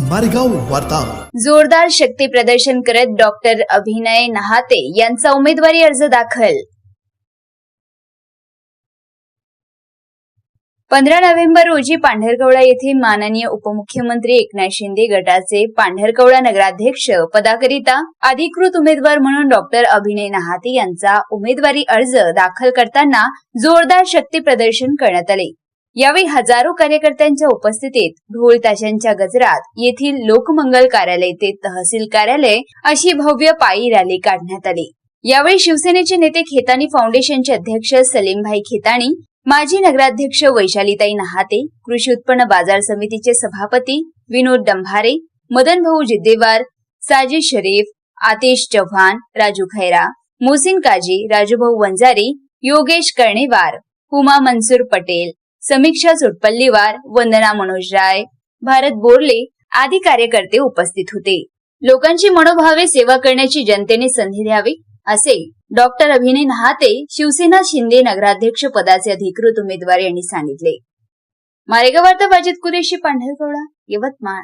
मारेगाव वार्ता. जोरदार शक्ती प्रदर्शन करत डॉक्टर अभिनय नहाते यांचा उमेदवारी अर्ज दाखल. पंधरा नोव्हेंबर रोजी पांढरकवडा येथे माननीय उपमुख्यमंत्री एकनाथ शिंदे गटाचे पांढरकवडा नगराध्यक्ष पदाकरिता अधिकृत उमेदवार म्हणून डॉक्टर अभिनय नहाते यांचा उमेदवारी अर्ज दाखल करताना जोरदार शक्ती प्रदर्शन करण्यात आले. यावेळी हजारो कार्यकर्त्यांच्या उपस्थितीत ढोल ताशांच्या गजरात येथील लोकमंगल कार्यालय ते तहसील कार्यालय अशी भव्य पायी रॅली काढण्यात आली. यावेळी शिवसेनेचे नेते खेतानी फाउंडेशनचे अध्यक्ष सलीमभाई खेताणी माजी नगराध्यक्ष वैशालीताई नहाते कृषी उत्पन्न बाजार समितीचे सभापती विनोद डंभारे मदन भाऊ जिद्देवार साजिद शरीफ आतिश चव्हाण राजू खैरा मोसिन काजी राजूभाऊ वंजारी योगेश कर्णेवार हुमा मनसूर पटेल समीक्षा चुटपल्लीवार वंदना मनोज राय भारत बोरले आदी कार्यकर्ते उपस्थित होते. लोकांची मनोभावे सेवा करण्याची जनतेने संधी द्यावी असे डॉक्टर अभिनय नहाते शिवसेना शिंदे नगराध्यक्ष पदाचे अधिकृत उमेदवार यांनी सांगितले. मारेगाव वार्ता बाजित कुरेशी पांढरकवडा यवतमाळ.